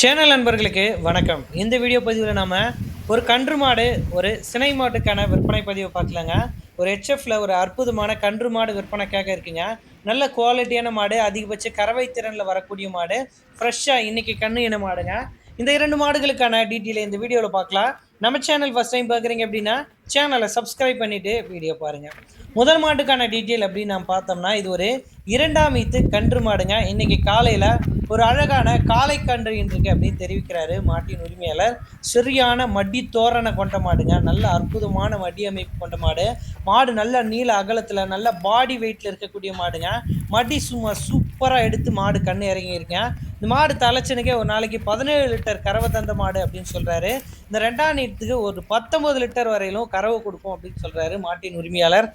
Channel நண்பர்களுக்கு வணக்கம். இந்த வீடியோ பதிவில் நாம் ஒரு கன்று மாடு ஒரு சினை மாட்டுக்கான விற்பனை பதிவை பார்க்கலாங்க. ஒரு ஹெச்எஃப்ல ஒரு அற்புதமான கன்று மாடு விற்பனைக்காக இருக்குங்க. நல்ல குவாலிட்டியான மாடு அதிகபட்ச கறவை திறனில் வரக்கூடிய மாடு ஃப்ரெஷ்ஷாக இன்றைக்கி கண்ணு இன மாடுங்க. இந்த இரண்டு மாடுகளுக்கான டீட்டெயிலை இந்த வீடியோவில் பார்க்கலாம். நம்ம சேனல் ஃபஸ்ட் டைம் பார்க்குறீங்க அப்படின்னா சேனலை சப்ஸ்கிரைப் பண்ணிவிட்டு வீடியோ பாருங்கள் முதல் மாட்டுக்கான டீட்டெயில் அப்படின்னு நாம் பார்த்தோம்னா இது ஒரு இரண்டாம் ஈத்து கன்று மாடுங்க. இன்னைக்கு காலையில் ஒரு அழகான காளை கன்று இருக்கு அப்படின்னு தெரிவிக்கிறாரு மாட்டின் உரிமையாளர். சரியான மடி தோரணை கொண்ட மாடுங்க. நல்ல அற்புதமான மடி அமைப்பு கொண்ட மாடு. மாடு நல்ல நீள அகலத்தில் நல்ல பாடி வெயிட்டில் இருக்கக்கூடிய மாடுங்க. மடி சும்மா சூப்பராக எடுத்து மாடு கண்ணு இறங்கியிருக்கேன் இந்த மாடு தலைச்சனுக்கே ஒரு நாளைக்கு பதினேழு லிட்டர் கறவை தந்த மாடு அப்படின்னு சொல்கிறாரு இந்த ரெண்டாம் நீட்டுக்கு ஒரு பத்தொம்பது லிட்டர் வரையிலும் கறவை கொடுக்கும் அப்படின்னு சொல்கிறாரு மாட்டின் உரிமையாளர்.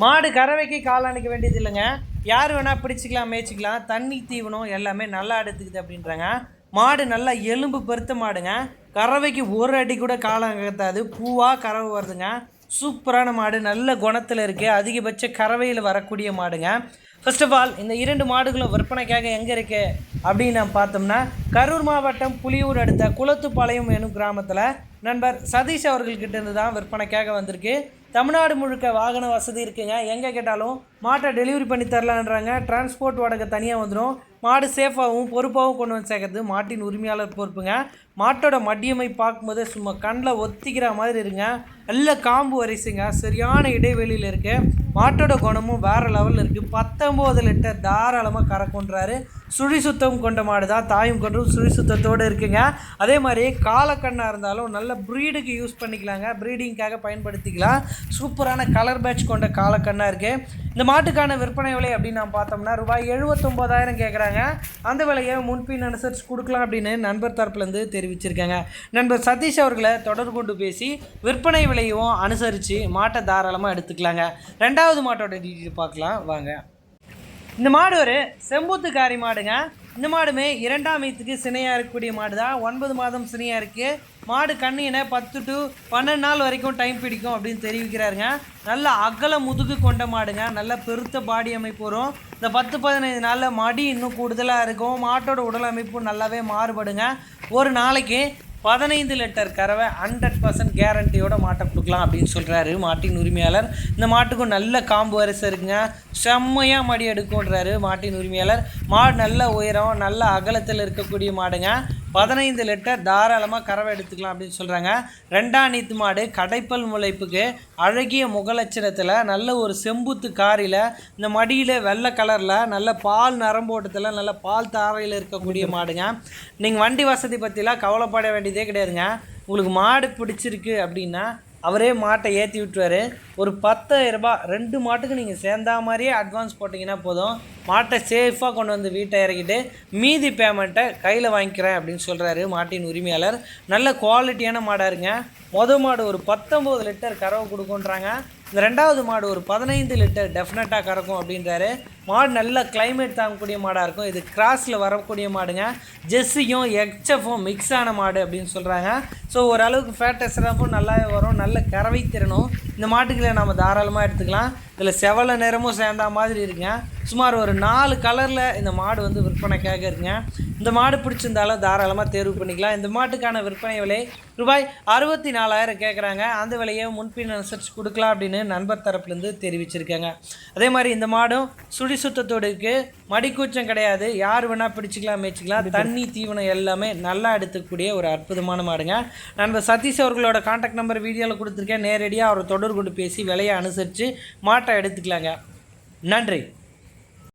மாடு கறவைக்கு கால் அணைக்க வேண்டியது இல்லைங்க. யார் வேணால் பிடிச்சிக்கலாம் மேய்ச்சிக்கலாம். தண்ணி தீவனம் எல்லாமே நல்லா எடுத்துக்குது அப்படின்றாங்க. மாடு நல்லா எலும்பு பெருத்த மாடுங்க. கறவைக்கு ஒரு அடி கூட காலம் அகத்தாது. பூவாக கறவை வருதுங்க. சூப்பரான மாடு. நல்ல குணத்தில் இருக்குது அதிகபட்ச கறவையில் வரக்கூடிய மாடுங்க. ஃபர்ஸ்ட் ஆஃப் ஆல் இந்த இரண்டு மாடுகளும் விற்பனைக்காக எங்கே இருக்குது அப்படின்னு நாம் பார்த்தோம்னா கரூர் மாவட்டம் புலியூர் அடுத்த குளத்துப்பாளையம் எனும் கிராமத்தில் நண்பர் சதீஷ் அவர்கள்கிட்ட இருந்து தான் விற்பனைக்காக வந்திருக்கு. தமிழ்நாடு முழுக்க வாகன வசதி இருக்குங்க. எங்கே கேட்டாலும் மாட்டை டெலிவரி பண்ணி தரலான்றாங்க. டிரான்ஸ்போர்ட் வாடகை தனியாக வந்துடும் மாடு சேஃபாகவும் பொறுப்பாகவும் கொண்டு வந்து சேர்க்கறது மாட்டின் உரிமையாளர் பொறுப்புங்க. மாட்டோட மடியமை பார்க்கும்போது சும்மா கண்ணில் ஒத்திக்கிற மாதிரி இருங்க. நல்ல காம்பு வரிசைங்க. சரியான இடைவெளியில் இருக்குது மாட்டோட குணமும் வேறு லெவலில் இருக்குது பத்தொம்போது லிட்டர் தாராளமாக கறக்குன்றாரு சுழி சுத்தம் கொண்ட மாடு தான் தாயும் கொன்றும் சுழி சுத்தத்தோடு இருக்குங்க. அதே மாதிரி காலக்கண்ணாக இருந்தாலும் நல்ல ப்ரீடுக்கு யூஸ் பண்ணிக்கலாங்க. ப்ரீடிங்க்காக பயன்படுத்திக்கலாம். சூப்பரான கலர் பேட்ச் கொண்ட காலக்கண்ணாக இருக்குது இந்த மாட்டுக்கான விற்பனை விலை அப்படின்னு நான் பார்த்தோம்னா ரூபாய் எழுபத்தொம்போதாயிரம் கேட்குறாங்க அந்த விலையை முன்பின் அனுசரித்து கொடுக்கலாம் அப்படின்னு நண்பர் தரப்புலேருந்து தெரிவிச்சிருக்காங்க. நண்பர் சதீஷ் அவர்களை தொடர்பு கொண்டு பேசி விற்பனை விலையும் அனுசரித்து மாட்டை தாராளமாக எடுத்துக்கலாங்க. ரெண்டாவது மாட்டோட டீட்டெயில் பார்க்கலாம். வாங்க. இந்த மாடு ஒரு செம்பூத்துக்காரி மாடுங்க. இந்த மாடுமே இரண்டாம் ஈத்துக்கு சினையாக இருக்கக்கூடிய மாடு தான் ஒன்பது மாதம் சினையாக இருக்குது மாடு கண்ணினை பத்து டு பன்னெண்டு நாள் வரைக்கும் டைம் பிடிக்கும் அப்படின்னு தெரிவிக்கிறாருங்க. நல்ல அகல முதுகு கொண்ட மாடுங்க. நல்ல பெருத்த பாடி அமைப்பு வரும். இந்த பத்து பதினைந்து நாளில் மடி இன்னும் கூடுதலாக இருக்கும். மாட்டோட உடல் அமைப்பும் நல்லாவே மாறுபடுங்க. ஒரு நாளைக்கு பதினைந்து லிட்டர் கறவை ஹண்ட்ரட் பர்சன்ட் கேரண்டியோட மாட்டை கொடுக்கலாம் அப்படின்னு சொல்கிறாரு மாட்டின் உரிமையாளர். இந்த மாட்டுக்கும் நல்ல காம்பு வரிசை இருக்குங்க. செம்மையாக மடி எடுக்கும்ன்றாரு மாட்டின் உரிமையாளர். மாடு நல்ல உயரம் நல்ல அகலத்தில் இருக்கக்கூடிய மாடுங்க. பதினைந்து லிட்டர் தாராளமாக கறவை எடுத்துக்கலாம் அப்படின்னு சொல்கிறாங்க ரெண்டாம் நீத்து மாடு கடைப்பல் முளைப்புக்கு அழகிய முகலட்சணத்தில் நல்ல ஒரு செம்புத்து காரில் இந்த மடியில் வெள்ளை கலரில் நல்ல பால் நரம்போட்டத்தில் நல்ல பால் தாரையில் இருக்கக்கூடிய மாடுங்க. நீங்கள் வண்டி வசதி பற்றிலாம் கவலைப்பட வேண்டியதே கிடையாதுங்க. உங்களுக்கு மாடு பிடிச்சிருக்கு அப்படின்னா அவரே மாட்டை ஏற்றி விட்டுருவார். ஒரு பத்தாயிரம் ரூபாய் ரெண்டு மாட்டுக்கு நீங்கள் சேர்ந்தா மாதிரியே அட்வான்ஸ் போட்டிங்கன்னா போதும். மாட்டை சேஃபாக கொண்டு வந்து வீட்டை இறக்கிட்டு மீதி பேமெண்ட்டை கையில் வாங்கிக்கிறேன் அப்படின்னு சொல்கிறாரு மாட்டின் உரிமையாளர். நல்ல குவாலிட்டியான மாடாக இருங்க. மொதல் மாடு ஒரு பத்தொம்போது லிட்டர் கறவை கொடுக்குன்றாங்க. இந்த ரெண்டாவது மாடு ஒரு பதினைந்து லிட்டர் டெஃபினட்டாக கறக்கும் அப்படின்றாரு. மாடு நல்ல கிளைமேட் தாங்கக்கூடிய மாடாக இருக்கும். இது கிராஸில் வரக்கூடிய மாடுங்க. ஜெஸ்ஸியும் எக்ஸ்எஃப்பும் மிக்ஸ் ஆன மாடு அப்படின்னு சொல்கிறாங்க ஸோ ஓரளவுக்கு ஃபேட்டஸ் எஸ்ரப்பும் நல்லாவே வரும். நல்ல கறவை திறனும். இந்த மாட்டுக்களை நம்ம தாராளமாக எடுத்துக்கலாம். இதில் செவல நிறமும் சேர்ந்தா மாதிரி இருக்குங்க. சுமார் ஒரு நாலு கலரில் இந்த மாடு வந்து விற்பனைக்காக இருக்குங்க. இந்த மாடு பிடிச்சிருந்தாலும் தாராளமாக தேர்வு பண்ணிக்கலாம். இந்த மாட்டுக்கான விற்பனை விலை ரூபாய் அறுபத்தி நாலாயிரம் கேட்குறாங்க அந்த விலையை முன்பின் அனுசரித்து கொடுக்கலாம் அப்படின்னு நண்பர் தரப்புலேருந்து தெரிவிச்சிருக்காங்க. அதே மாதிரி இந்த மாடும் சுழி சுத்தத்தோடு இருக்குது மடிக்கூச்சம் கிடையாது. யார் வேணால் பிடிச்சிக்கலாம் மேய்ச்சிக்கலாம். தண்ணி தீவனம் எல்லாமே நல்லா எடுத்துக்கூடிய ஒரு அற்புதமான மாடுங்க. நண்பர் சதீஷ் அவர்களோட காண்டாக்ட் நம்பர் வீடியோவில் கொடுத்துருக்கேன். நேரடியாக அவரை தொடர்பு கொண்டு பேசி விலையை அனுசரித்து மாட்டை எடுத்துக்கலாங்க. நன்றி.